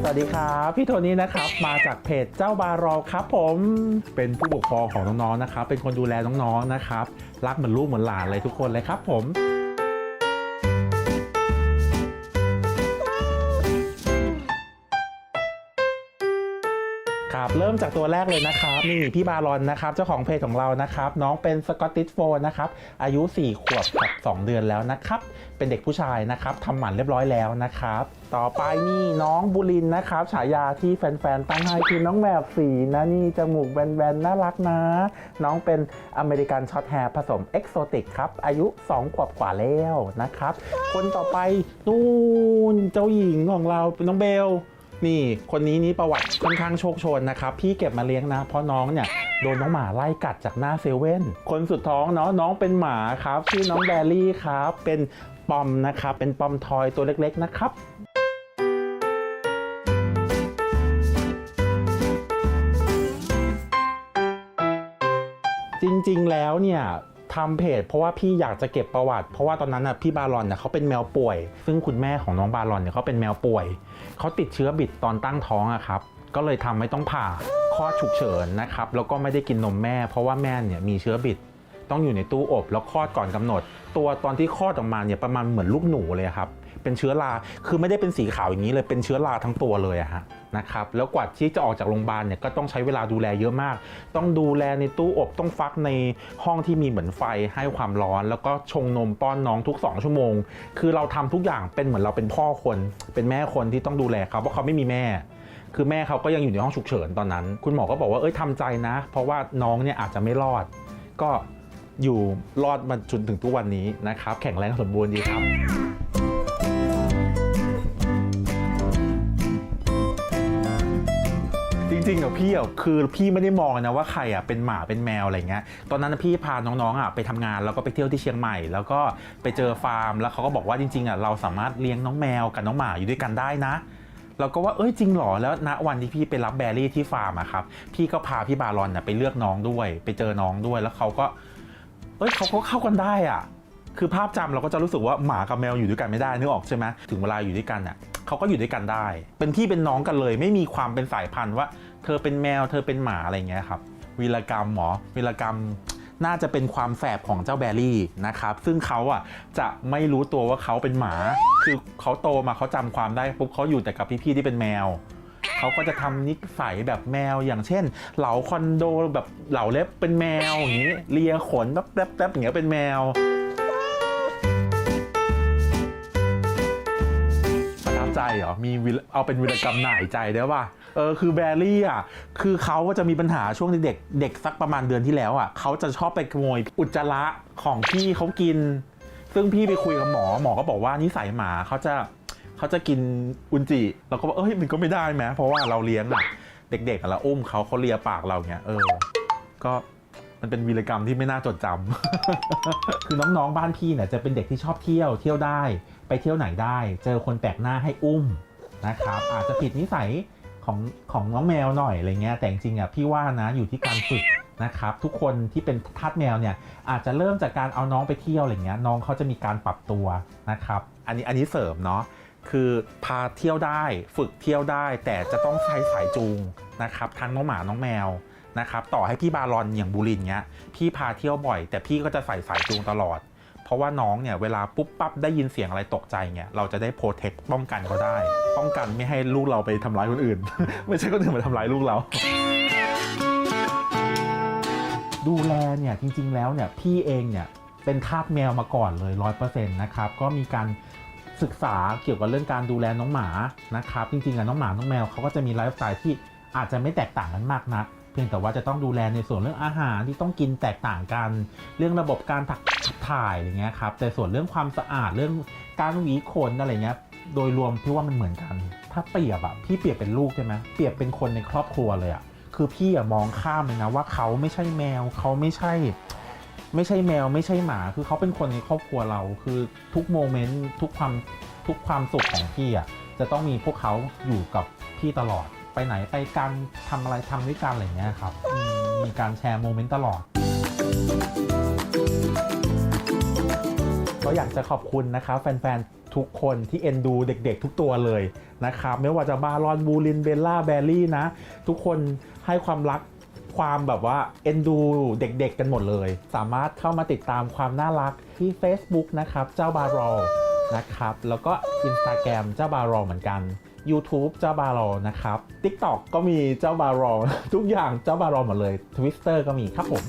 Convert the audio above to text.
สวัสดีครับพี่โทนี่นะครับมาจากเพจเจ้าบารอครับผมเป็นผู้ปกครองของน้องๆนะครับ เป็นคนดูแลน้องๆนะครับ รักเหมือนลูกเหมือนหลานเลยทุกคนเลยครับผม ครับเริ่มจากตัวแรกเลยนะครับนี่พี่บารอนนะครับเจ้าของเพจของเรานะครับน้องเป็นสกอตติชโฟนนะครับอายุ 4 ขวบกับ2เดือนแล้วนะครับเป็นเด็กผู้ชายนะครับทำหมันเรียบร้อยแล้วนะครับต่อไปนี่น้องบุรินทร์นะครับฉายาที่แฟนๆตั้งให้คือน้องแมวสีนะนี่จมูกแบนๆน่ารักนะ น้องเป็นอเมริกันช็อตแฮร์ผสมเอ็กโซติกครับอายุ 2 ขวบกว่าแล้วนะครับคนต่อไปนู่นเจ้าหญิงของเราน้องเบล นี่คนนี้นี่ประวัติค่อนข้างโชคโชนนะครับพี่เก็บมาเลี้ยงนะ เพราะน้องเนี่ยโดนน้องหมาไล่กัดจากหน้าเซเว่นคนสุดท้องเนาะน้องเป็นหมาครับชื่อน้องแบลลี่ครับเป็นปอมนะครับเป็นปอมทอยตัวเล็กๆนะครับจริงๆ แล้วเนี่ย ทำเพจเพราะว่าพี่อยากจะเก็บประวัติ เพราะว่าตอนนั้นน่ะพี่บารอนเนี่ยเขาเป็นแมวป่วย ซึ่งคุณแม่ของน้องบารอนเนี่ยเขาเป็นแมวป่วย เขาติดเชื้อบิดตอนตั้งท้องอะครับ ก็เลยทำไม่ต้องผ่าคลอดฉุกเฉินนะครับ แล้วก็ไม่ได้กินนมแม่ เพราะว่าแม่เนี่ยมีเชื้อบิด ต้องอยู่ในตู้อบแล้วคลอดก่อนกำหนด ตัวตอนที่คลอดออกมาเนี่ยประมาณเหมือนลูกหนูเลยครับ เป็นเชื้อราคือไม่ได้เป็นสีขาวอย่างนี้เลยเป็นเชื้อราทั้งตัวเลยอะฮะนะครับแล้วกว่าที่จะออกจากโรงพยาบาลเนี่ยก็ต้องใช้เวลาดูแลเยอะมาก ต้องดูแลในตู้อบต้องฟักในห้องที่มีเหมือนไฟให้ความร้อน แล้วก็ชงนมป้อนน้องทุก 2 ชั่วโมง คือเราทำทุกอย่างเป็นเหมือนเราเป็นพ่อคน เป็นแม่คนที่ต้องดูแลเขาเพราะเขาไม่มีแม่ คือแม่เขาก็ยังอยู่ในห้องฉุกเฉินตอนนั้น คุณหมอก็บอกว่าเอ้ยทำใจนะ เพราะว่าน้องเนี่ยอาจจะไม่รอด ก็อยู่รอดมาจนถึงทุกวันนี้นะครับ แข็งแรงสมบูรณ์ดีครับ จริงๆอะพี่อะคือพี่ไม่ได้มองนะว่าใครอะเป็นหมาเป็นแมวอะไรเงี้ยตอนนั้นพี่พาน้องๆอะไปทำงานแล้วก็ไปเที่ยวที่เชียงใหม่ แล้วก็ไปเจอฟาร์ม แล้วเขาก็บอกว่าจริงๆอะเราสามารถเลี้ยงน้องแมวกับน้องหมาอยู่ด้วยกันได้นะเราก็ว่าเอ้ยจริงหรอแล้วณวันที่พี่ไปรับแบรี่ที่ฟาร์มอะครับพี่ก็พาพี่บารอนน่ะไปเลือกน้องด้วย ไปเจอน้องด้วยแล้วเขาก็ เอ้ยเขาก็เข้ากันได้อะ คือภาพจำเราก็จะรู้สึกว่าหมากับแมวอยู่ด้วยกันไม่ได้นึกออกใช่ไหมถึงเวลาอยู่ด้วยกันอะเขาก็อยู่ด้วยกันได้ เป็นพี่เป็นน้องกันเลย ไม่มีความเป็นสายพันธุ์ว่า เธอเป็นแมวเธอเป็นหมาอะไรเงี้ยครับวีรกรรมหมอวีรกรรมน่าจะเป็นความแสบของเจ้าแบรี่นะครับ ซึ่งเขาอะจะไม่รู้ตัวว่าเขาเป็นหมา คือเขาโตมาเขาจำความได้ปุ๊บเขาอยู่แต่กับพี่ๆที่เป็นแมว เขาก็จะทำนิสัยแบบแมวอย่างเช่น เหลาคอนโดแบบเหลาเล็บเป็นแมวอย่างนี้เลียขนแบบแป๊บๆอย่างเงี้ยเป็นแมว เหรอ มีวิลเอาเป็นวิรกรรมหน่ายใจได้ป่ะ เออคือแบรี่อะ คือเขาก็จะมีปัญหาช่วงเด็กเด็กสักประมาณเดือนที่แล้วอะเขาจะชอบไปขโมยอุจจาระของพี่เขากิน ซึ่งพี่ไปคุยกับหมอหมอก็บอกว่านิสัยหมาเขาจะเขาจะกินอุนจิเราก็ว่าเอ้ยมันก็ไม่ได้ไหมเพราะว่าเราเลี้ยงอะเด็กๆอะเราอุ้มเขาเขาเลียปากเราเงี้ยเออ ก็ มันเป็นวีรกรรมที่ไม่น่าจดจำ คือน้องๆบ้านพี่เนี่ยจะเป็นเด็กที่ชอบเที่ยวเที่ยวได้ ไปเที่ยวไหนได้ เจอคนแปลกหน้าให้อุ้มนะครับ อาจจะผิดนิสัยของของน้องแมวหน่อยอะไรเงี้ยแต่จริงๆอะพี่ว่านะอยู่ที่การฝึกนะครับทุกคนที่เป็นทาสแมวเนี่ยอาจจะเริ่มจากการเอาน้องไปเที่ยวอะไรเงี้ยน้องเขาจะมีการปรับตัวนะครับอันนี้อันนี้เสริมเนาะคือพาเที่ยวได้ ฝึกเที่ยวได้ แต่จะต้องใช้สายจูงนะครับทั้งน้องหมาน้องแมว นะครับต่อให้พี่บารอนอย่างบูรินเงี้ยพี่พาเที่ยวบ่อย แต่พี่ก็จะใส่สายจูงตลอด เพราะว่าน้องเนี่ยเวลาปุ๊บปั๊บได้ยินเสียงอะไรตกใจเงี้ยเราจะได้โปรเทคป้องกันเขาได้ ป้องกันไม่ให้ลูกเราไปทำร้ายคนอื่น ไม่ใช่คนอื่นมาทำร้ายลูกเราดูแลเนี่ยจริง ๆ แล้วเนี่ยพี่เองเนี่ยเป็นทาสแมวมาก่อนเลยร้อยเปอร์เซ็นต์นะครับก็มีการศึกษาเกี่ยวกับเรื่องการดูแลน้องหมานะครับจริงๆอะน้องหมาน้องแมวเขาก็จะมีไลฟ์สไตล์ที่อาจจะไม่แตกต่างกันมากนัก เพียงแต่ว่าจะต้องดูแลในส่วนเรื่องอาหารที่ต้องกินแตกต่างกัน เรื่องระบบการขับถ่ายอะไรเงี้ยครับแต่ส่วนเรื่องความสะอาดเรื่องการหวีขนอะไรเงี้ยโดยรวมพี่ว่ามันเหมือนกัน ถ้าเปรียบอะพี่เปรียบเป็นลูกใช่ไหมเปรียบเป็นคนในครอบครัวเลยอะคือพี่อะมองข้ามเลยนะว่าเขาไม่ใช่แมวเขาไม่ใช่ ไม่ใช่แมวไม่ใช่หมา คือเขาเป็นคนในครอบครัวเรา คือทุกโมเมนต์ทุกความทุกความสุขของพี่อะจะต้องมีพวกเขาอยู่กับพี่ตลอด ไปไหนไปกันทำอะไรทำด้วยกันอะไรเงี้ยครับมมีการแชร์โมเมนต์ตลอด ก็อยากจะขอบคุณนะครับแฟนๆ ทุกคนที่เอ็นดูเด็กๆ ทุกตัวเลยนะครับ ไม่ว่าจะบารอนบูลินเบลล่าแบลลี่นะ ทุกคนให้ความรักความแบบว่าเอ็นดูเด็กๆ กันหมดเลย สามารถเข้ามาติดตามความน่ารักที่ Facebook นะครับ เจ้าบารอนะครับ แล้วก็ Instagram เจ้าบารอเหมือนกัน YouTube เจ้าบารอนะครับ TikTok ก็มีเจ้าบารอ ทุกอย่างเจ้าบารอหมดเลย Twitter ก็มีครับผม